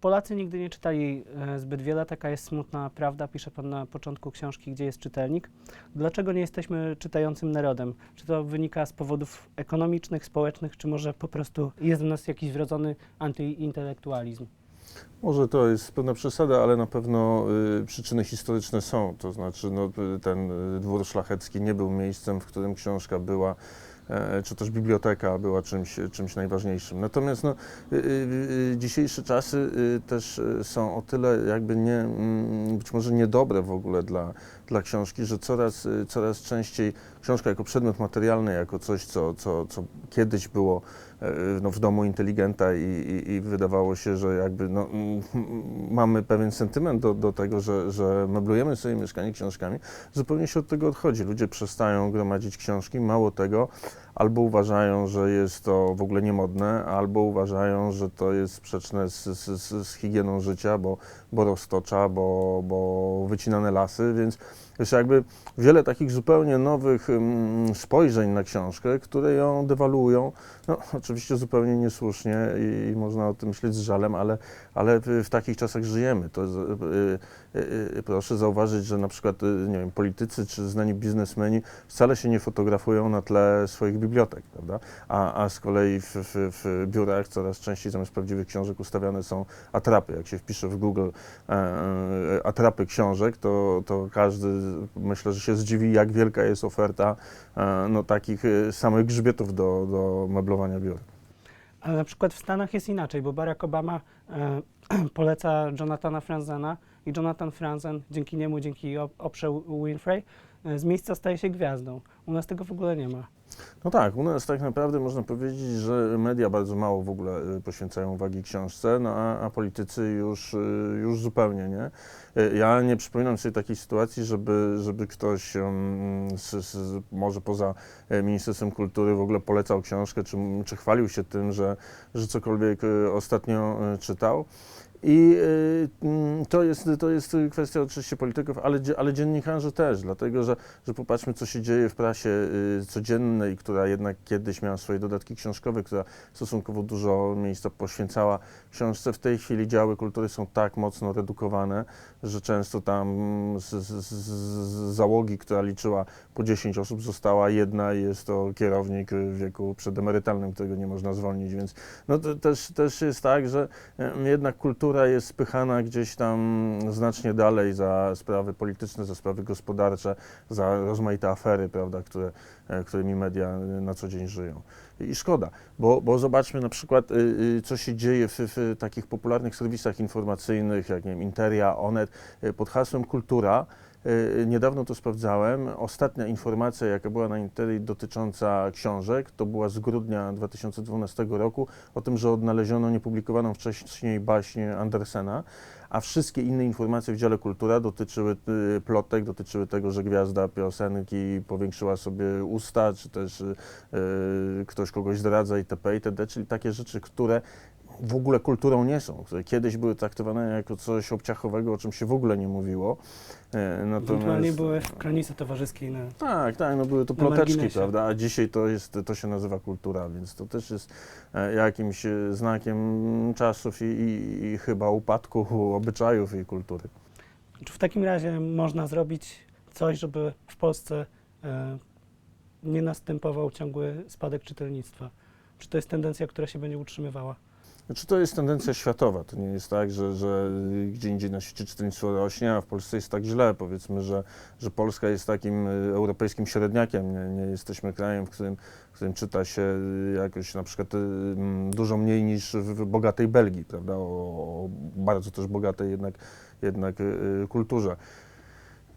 Polacy nigdy nie czytali e, zbyt wiele, taka jest smutna prawda, pisze pan na początku książki, gdzie jest czytelnik. Dlaczego nie jesteśmy czytającym narodem? Czy to wynika z powodów ekonomicznych, społecznych, czy może po prostu jest w nas jakiś wrodzony antyintelektualizm? Może to jest pewna przesada, ale na pewno y, przyczyny historyczne są. To znaczy, no, y, ten y, dwór szlachecki nie był miejscem, w którym książka była, czy też biblioteka była czymś, czymś najważniejszym. Natomiast no, y, y, y, dzisiejsze czasy też są o tyle jakby nie, mm, być może niedobre w ogóle dla, dla książki, że coraz, coraz częściej książka jako przedmiot materialny, jako coś, co, co, co kiedyś było e, no, w domu inteligenta i, i, i wydawało się, że jakby no, mamy pewien sentyment do, do tego, że, że meblujemy sobie mieszkanie książkami, zupełnie się od tego odchodzi. Ludzie przestają gromadzić książki, mało tego, albo uważają, że jest to w ogóle niemodne, albo uważają, że to jest sprzeczne z, z, z higieną życia, bo, bo roztocza, bo, bo wycinane lasy, więc jest jakby wiele takich zupełnie nowych mm, spojrzeń na książkę, które ją dewaluują. No, oczywiście zupełnie niesłusznie i, i można o tym myśleć z żalem, ale, ale w, takich czasach żyjemy. To, y, y, y, proszę zauważyć, że na przykład nie wiem, politycy czy znani biznesmeni wcale się nie fotografują na tle swoich bibliotek, prawda? A, a z kolei w, w, w biurach coraz częściej zamiast prawdziwych książek ustawiane są atrapy. Jak się wpisze w Google e, e, atrapy książek, to, to każdy myślę, że się zdziwi, jak wielka jest oferta e, no, takich e, samych grzbietów do, do meblowania biur. Ale na przykład w Stanach jest inaczej, bo Barack Obama e, poleca Jonathana Franzena i Jonathan Franzen dzięki niemu, dzięki op- oprze Winfrey, z miejsca staje się gwiazdą. U nas tego w ogóle nie ma. No tak, u nas tak naprawdę można powiedzieć, że media bardzo mało w ogóle y, poświęcają uwagi książce, no a, a politycy już, y, już zupełnie nie. Y, Ja nie przypominam sobie takiej sytuacji, żeby, żeby ktoś z, z, może poza Ministerstwem Kultury w ogóle polecał książkę, czy, czy chwalił się tym, że, że cokolwiek ostatnio czytał. I y, mm, to, jest, to jest kwestia oczywiście polityków, ale, ale dziennikarzy też, dlatego że, że popatrzmy, co się dzieje w prasie y, codziennej, która jednak kiedyś miała swoje dodatki książkowe, która stosunkowo dużo miejsca poświęcała książce. W tej chwili działy kultury są tak mocno redukowane, że często tam z, z, z, załogi, która liczyła po 10 osób, została jedna i jest to kierownik w wieku przedemerytalnym, którego nie można zwolnić, więc no to też, też jest tak, że jednak kultura jest spychana gdzieś tam znacznie dalej za sprawy polityczne, za sprawy gospodarcze, za rozmaite afery, prawda, które, e, którymi media na co dzień żyją. I szkoda, bo, bo zobaczmy na przykład, y, y, co się dzieje w, w takich popularnych serwisach informacyjnych, jak nie wiem, Interia, Onet, y, pod hasłem kultura. Y, Niedawno to sprawdzałem. Ostatnia informacja, jaka była na Interi dotycząca książek, to była z grudnia 2012 roku o tym, że odnaleziono niepublikowaną wcześniej baśń Andersena, a wszystkie inne informacje w dziale kultura dotyczyły y, plotek, dotyczyły tego, że gwiazda piosenki powiększyła sobie usta, czy też y, ktoś kogoś zdradza itp. itd., czyli takie rzeczy, które w ogóle kulturą nie są, które kiedyś były traktowane jako coś obciachowego, o czym się w ogóle nie mówiło. E, Ewentualnie były w kronice towarzyskiej na tak, tak, no były to ploteczki, prawda, a dzisiaj to, jest, to się nazywa kultura, więc to też jest e, jakimś e, znakiem czasów i, i, i chyba upadku obyczajów i kultury. Czy w takim razie można zrobić coś, żeby w Polsce e, nie następował ciągły spadek czytelnictwa? Czy to jest tendencja, która się będzie utrzymywała? Znaczy to jest tendencja światowa, to nie jest tak, że, że gdzie indziej na świecie czytelnictwo rośnie, a w Polsce jest tak źle. Powiedzmy, że, że Polska jest takim e, europejskim średniakiem, nie, nie jesteśmy krajem, w którym, w którym czyta się jakoś na przykład e, dużo mniej niż w, w bogatej Belgii, prawda, o, o bardzo też bogatej jednak, jednak e, kulturze.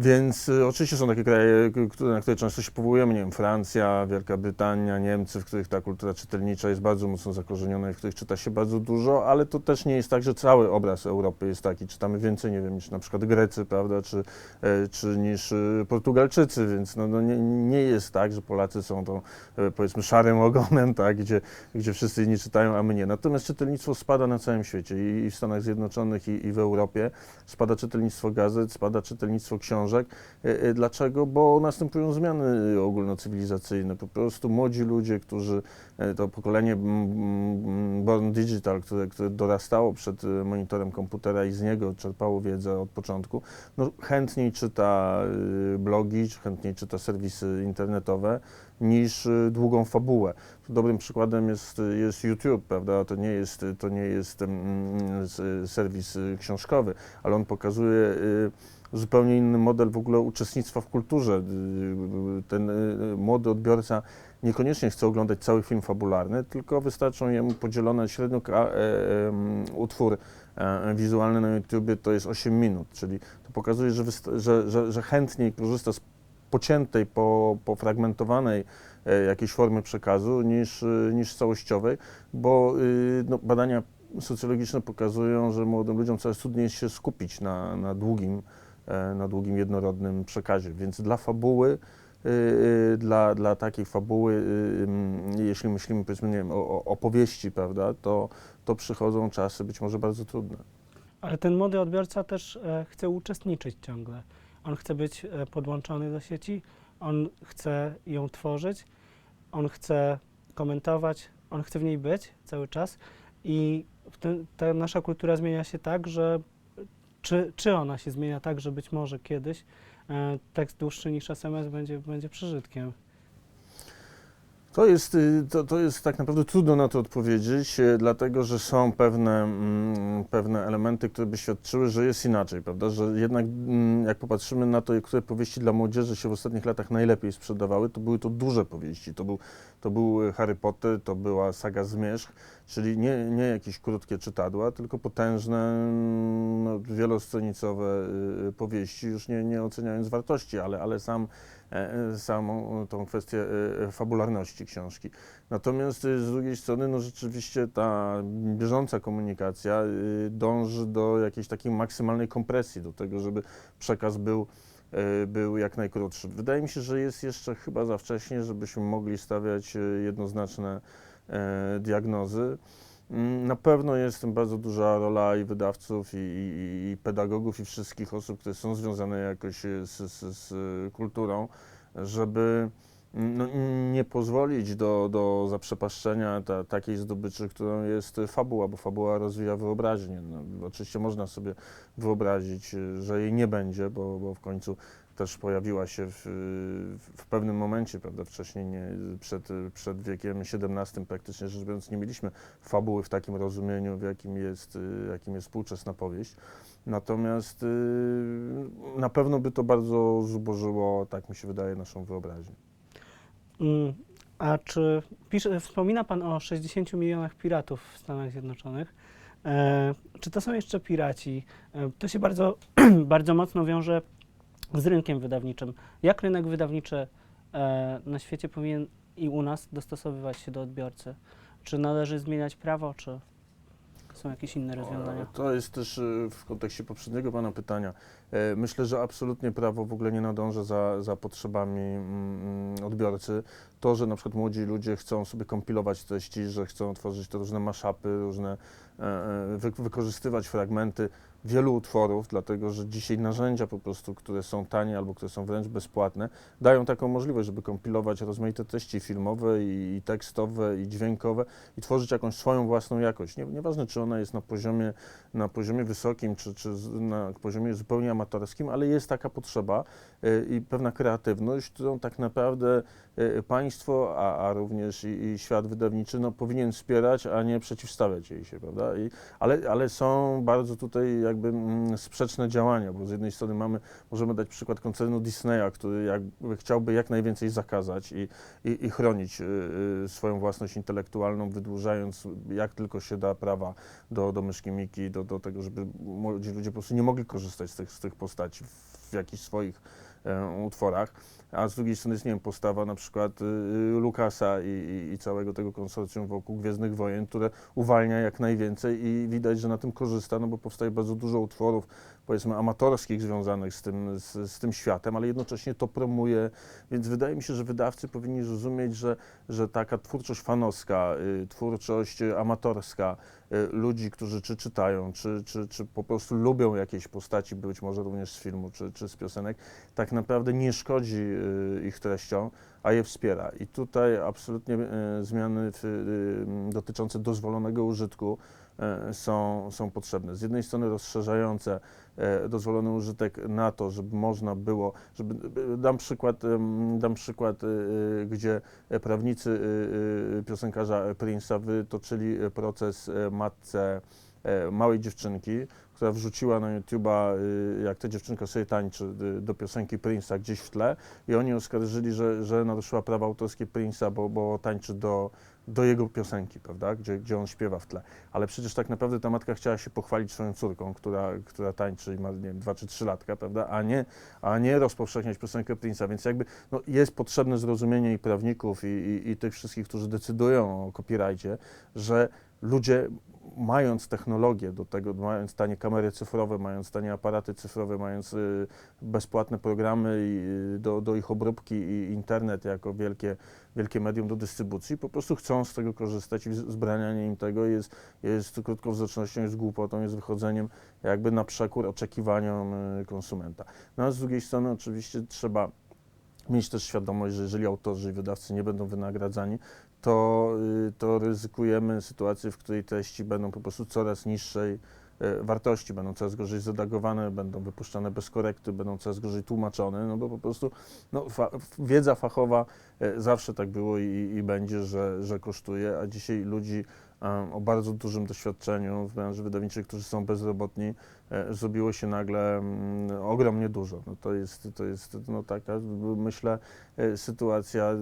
Więc y, oczywiście są takie kraje, na które często się powołujemy, nie wiem, Francja, Wielka Brytania, Niemcy, w których ta kultura czytelnicza jest bardzo mocno zakorzeniona i w których czyta się bardzo dużo, ale to też nie jest tak, że cały obraz Europy jest taki. Czytamy więcej, nie wiem, niż na przykład Grecy, prawda, czy, e, czy niż e, Portugalczycy, więc no, no nie, nie jest tak, że Polacy są tą, e, powiedzmy, szarym ogonem, tak, gdzie, gdzie wszyscy inni czytają, a my nie. Natomiast czytelnictwo spada na całym świecie i, i w Stanach Zjednoczonych, i, i w Europie. Spada czytelnictwo gazet, spada czytelnictwo książek, książek. E, e, Dlaczego? Bo następują zmiany ogólnocywilizacyjne. Po prostu młodzi ludzie, którzy, e, to pokolenie mm, mm, Born Digital, które, które dorastało przed monitorem komputera i z niego czerpało wiedzę od początku, no, chętniej czyta blogi, chętniej czyta serwisy internetowe niż długą fabułę. Dobrym przykładem jest, jest YouTube, prawda? To nie jest, to nie jest mm, s- serwis książkowy, ale on pokazuje zupełnie inny model w ogóle uczestnictwa w kulturze. Y, Ten y, młody odbiorca niekoniecznie chce oglądać cały film fabularny, tylko wystarczą jemu podzielone średnio e, em, utwór e, wizualny na YouTubie to jest 8 minut, czyli to pokazuje, że, że, że, że chętniej korzysta z pociętej, po, pofragmentowanej e, jakiejś formy przekazu niż, y, niż całościowej, bo y, no, badania socjologiczne pokazują, że młodym ludziom coraz trudniej jest się skupić na, na, długim, e, na długim, jednorodnym przekazie. Więc dla fabuły, y, y, dla, dla takiej fabuły, y, jeśli myślimy powiedzmy, nie wiem, o, opowieści, prawda, to, to przychodzą czasy być może bardzo trudne. Ale ten młody odbiorca też e, chce uczestniczyć ciągle. On chce być e, podłączony do sieci, on chce ją tworzyć, on chce komentować, on chce w niej być cały czas i tym, ta nasza kultura zmienia się tak, że czy, czy ona się zmienia tak, że być może kiedyś e, tekst dłuższy niż SMS będzie, będzie przeżytkiem. To jest, y, to, to jest tak naprawdę trudno na to odpowiedzieć, e, dlatego że są pewne, mm, pewne elementy, które by świadczyły, że jest inaczej, prawda? Że jednak mm, jak popatrzymy na to, które powieści dla młodzieży się w ostatnich latach najlepiej sprzedawały, to były to duże powieści. To był, to był Harry Potter, to była saga Zmierzch, czyli nie, nie jakieś krótkie czytadła, tylko potężne, no, wieloscenicowe y, powieści, już nie, nie oceniając wartości, ale, ale sam e, e, samą tą kwestię e, e, fabularności książki. Natomiast y, z drugiej strony, no rzeczywiście ta bieżąca komunikacja y, dąży do jakiejś takiej maksymalnej kompresji, do tego, żeby przekaz był, e, był jak najkrótszy. Wydaje mi się, że jest jeszcze chyba za wcześnie, żebyśmy mogli stawiać e, jednoznaczne e, diagnozy. Mm, Na pewno jest bardzo duża rola i wydawców, i, i, i pedagogów, i wszystkich osób, które są związane jakoś e, z, z, z e, kulturą, żeby mm, no, nie pozwolić do, do zaprzepaszczenia ta, takiej zdobyczy, którą jest fabuła, bo fabuła rozwija wyobraźnię. No, oczywiście można sobie wyobrazić, e, że jej nie będzie, bo, bo w końcu też pojawiła się w, w pewnym momencie, prawda, wcześniej nie, przed, przed wiekiem XVII praktycznie rzecz biorąc nie mieliśmy fabuły w takim rozumieniu, w jakim jest, jakim jest współczesna powieść. Natomiast y, na pewno by to bardzo zubożyło, tak mi się wydaje, naszą wyobraźnię. Mm, A czy pisze, wspomina Pan o 60 milionach piratów w Stanach Zjednoczonych? E, czy to są jeszcze piraci? E, to się bardzo, bardzo mocno wiąże z rynkiem wydawniczym. Jak rynek wydawniczy e, na świecie powinien i u nas dostosowywać się do odbiorcy? Czy należy zmieniać prawo, czy są jakieś inne rozwiązania? To jest też y, w kontekście poprzedniego Pana pytania. E, Myślę, że absolutnie prawo w ogóle nie nadąża za, za potrzebami mm, odbiorcy. To, że na przykład młodzi ludzie chcą sobie kompilować treści, że chcą tworzyć te różne maszapy, różne, e, e, wy, wykorzystywać fragmenty wielu utworów, dlatego że dzisiaj narzędzia po prostu, które są tanie albo które są wręcz bezpłatne, dają taką możliwość, żeby kompilować rozmaite treści filmowe i, tekstowe i dźwiękowe i tworzyć jakąś swoją własną jakość. Nie, nieważne, czy ona jest na poziomie, na poziomie wysokim, czy, czy na poziomie zupełnie amatorskim, ale jest taka potrzeba y, i pewna kreatywność, którą tak naprawdę y, państwo, a, a również i, i świat wydawniczy no, powinien wspierać, a nie przeciwstawiać jej się, prawda? I, ale, ale są bardzo tutaj jakby mm, sprzeczne działania, bo z jednej strony mamy, możemy dać przykład koncernu Disneya, który jakby chciałby jak najwięcej zakazać i, i, i chronić y, y, swoją własność intelektualną, wydłużając jak tylko się da prawa do, do myszki Miki, do, do tego, żeby młodzi ludzie po prostu nie mogli korzystać z tych, z tych postaci w jakichś swoich utworach. A z drugiej strony jest, nie wiem, postawa na przykład y, y, Lukasa i, i całego tego konsorcjum wokół Gwiezdnych Wojen, które uwalnia jak najwięcej i widać, że na tym korzysta, no bo powstaje bardzo dużo utworów powiedzmy amatorskich związanych z tym, z, z tym światem, ale jednocześnie to promuje, więc wydaje mi się, że wydawcy powinni zrozumieć, że, że taka twórczość fanowska, y, twórczość amatorska, y, ludzi, którzy czy czytają, czy, czy, czy po prostu lubią jakieś postaci, być może również z filmu, czy, czy z piosenek, tak naprawdę nie szkodzi y, ich treściom, a je wspiera. I tutaj absolutnie y, zmiany w, y, dotyczące dozwolonego użytku są, są potrzebne. Z jednej strony rozszerzające e, dozwolony użytek na to, żeby można było, żeby, e, dam przykład, dam przykład, e, e, gdzie e, prawnicy e, e, piosenkarza Prince'a wytoczyli e, proces e, matce e, małej dziewczynki, która wrzuciła na YouTube'a, jak ta dziewczynka sobie tańczy do piosenki Prince'a gdzieś w tle i oni oskarżyli, że, że naruszyła prawa autorskie Prince'a, bo, bo tańczy do, do jego piosenki, prawda, gdzie, gdzie on śpiewa w tle. Ale przecież tak naprawdę ta matka chciała się pochwalić swoją córką, która, która tańczy i ma, nie wiem, dwa czy trzy latka, prawda, a nie, a nie rozpowszechniać piosenkę Prince'a, więc jakby no, jest potrzebne zrozumienie i prawników, i, i, i tych wszystkich, którzy decydują o copyrightie, że ludzie mając technologię do tego, mając tanie kamery cyfrowe, mając tanie aparaty cyfrowe, mając y, bezpłatne programy y, do, do ich obróbki i internet jako wielkie, wielkie medium do dystrybucji, po prostu chcą z tego korzystać i zbranianie im tego jest, jest krótkowzrocznością, jest głupotą, jest wychodzeniem jakby na przekór oczekiwaniom y, konsumenta. No a z drugiej strony oczywiście trzeba mieć też świadomość, że jeżeli autorzy i wydawcy nie będą wynagradzani, to, y, to ryzykujemy sytuację, w której treści będą po prostu coraz niższej y, wartości, będą coraz gorzej zredagowane, będą wypuszczane bez korekty, będą coraz gorzej tłumaczone, no bo po prostu no, fa wiedza fachowa y, zawsze tak było i, i będzie, że, że kosztuje, a dzisiaj ludzi em, o bardzo dużym doświadczeniu w branży wydawniczej, którzy są bezrobotni, e, zrobiło się nagle mm, ogromnie dużo. No to jest, to jest no taka, myślę, e, sytuacja yy,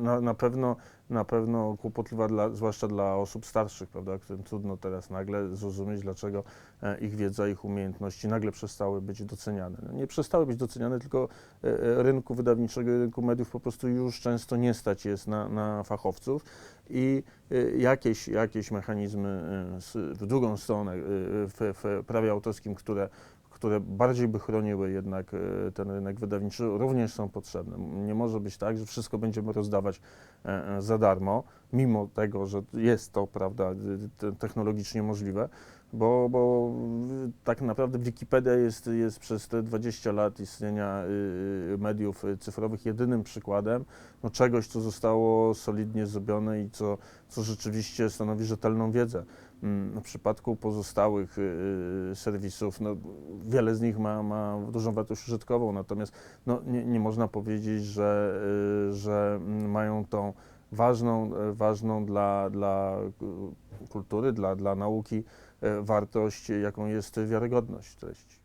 na, na pewno na pewno kłopotliwa, dla, zwłaszcza dla osób starszych, prawda, którym trudno teraz nagle zrozumieć, dlaczego e, ich wiedza, ich umiejętności nagle przestały być doceniane. No, nie przestały być doceniane, tylko e, e, rynku wydawniczego, i rynku mediów po prostu już często nie stać jest na, na fachowców i e, jakieś, jakieś mechanizmy e, w drugą stronę e, w, w prawie autorskim, które które bardziej by chroniły jednak e, ten rynek wydawniczy, również są potrzebne. Nie może być tak, że wszystko będziemy rozdawać e, e, za darmo, mimo tego, że jest to prawda, te- technologicznie możliwe, bo, bo tak naprawdę Wikipedia jest, jest przez te 20 lat istnienia y, mediów y, cyfrowych jedynym przykładem no, czegoś, co zostało solidnie zrobione i co, co rzeczywiście stanowi rzetelną wiedzę. Mm, W przypadku pozostałych y, serwisów, no, wiele z nich ma, ma dużą wartość użytkową, natomiast no, nie, nie można powiedzieć, że, że mają tą ważną, ważną dla, dla kultury, dla, dla nauki wartość, jaką jest wiarygodność treści.